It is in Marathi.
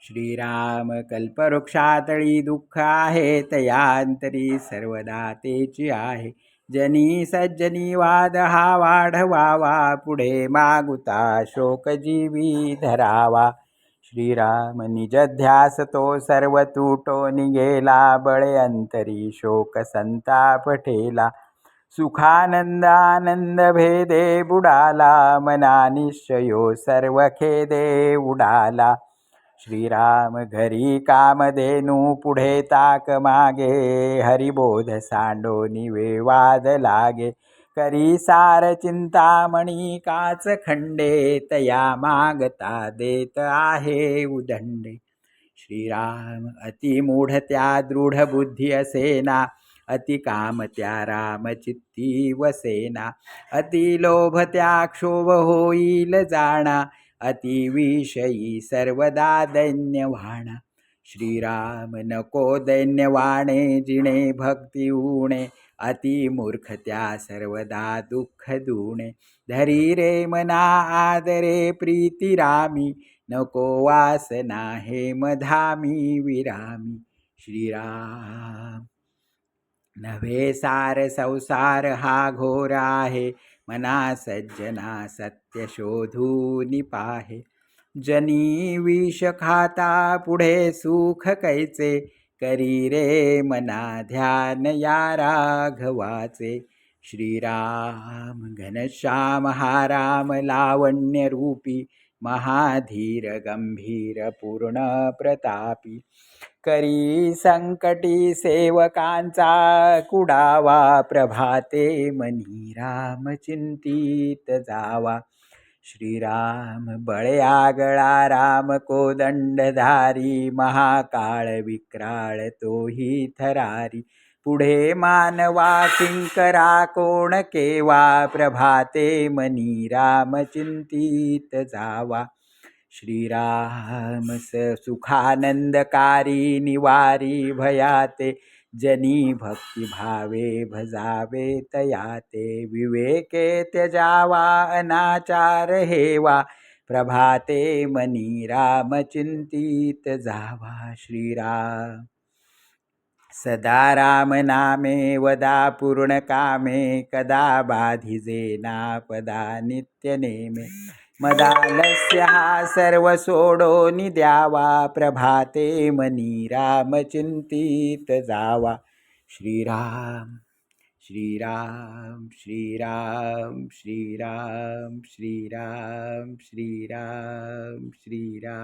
श्रीराम कल्पवृक्षातळी दुःख आहे तयांतरी सर्वदा तेची आहे. जनी सज्जनी वाद हा वाढवावा पुढे मागुता शोकजीवी धरावा. श्रीराम निजध्यास तो सर्व तुटो निघेला बळे अंतरी शोक संताप ठेला. सुखानंदानंद भेदे बुडाला मना निश्चयो सर्व खेदे उडाला. श्रीराम घरी कामधेनू पुढे ताक मागे. हरिबोध सांडोनी वेवाद लागे. करी सार चिंतामणी काच खंडे. तया मागता देत आहे उदंडे. श्रीराम अतिमूढ त्या दृढ बुद्धी असेना. अति काम त्या रामचित्ती वसेना. अति लोभ त्या क्षोभ होईल जाणा. अति विषयी सर्वदा दैन्यवाणा. श्रीराम नको दैन्यवाणे जिणे भक्ती उणे अति सर्वदा दुःख दुणे. धरी रे मना आदरे प्रीती रामी. नको वासना हे मधामी विरामी. श्रीराम नव्हे सार संसार हा घोर आहे. मना सज्जना सत्य शोधून पाहे. जनी विष खाता पुढे सुख कैचे करी रे मना ध्यान या राघवाचे. श्रीराम घनश्याम हा राम लावण्य रूपी महाधीर गंभीर पूर्ण प्रतापी करी संकटी सेवकांचा कुडावा प्रभाते मनी राम चिंतित जावा. श्रीराम बळयागळा राम कोदंडधारी महाकाळ विक्राळ तोही थरारी. पुढे मानवा किंकरा कोण केवा? प्रभाते मनी राम चिंतित जावा. श्रीराम स सुखानंदकारी निवारी भयाते. जनी भक्तिभावे भजावे तयाते. विवेके त्यजावा अनाचार हेवा. प्रभाते मनी राम चिंतीत जावा. श्रीराम सदा राम नामे वदा पूर्ण कामे कदा बाधिजे नापदा नित्य नेमे मदालस्य हा सर्व सोडो द्यावा प्रभाते मनी राम जावा। श्रीराम श्रीराम श्रीराम श्रीराम श्रीराम श्रीराम श्रीराम।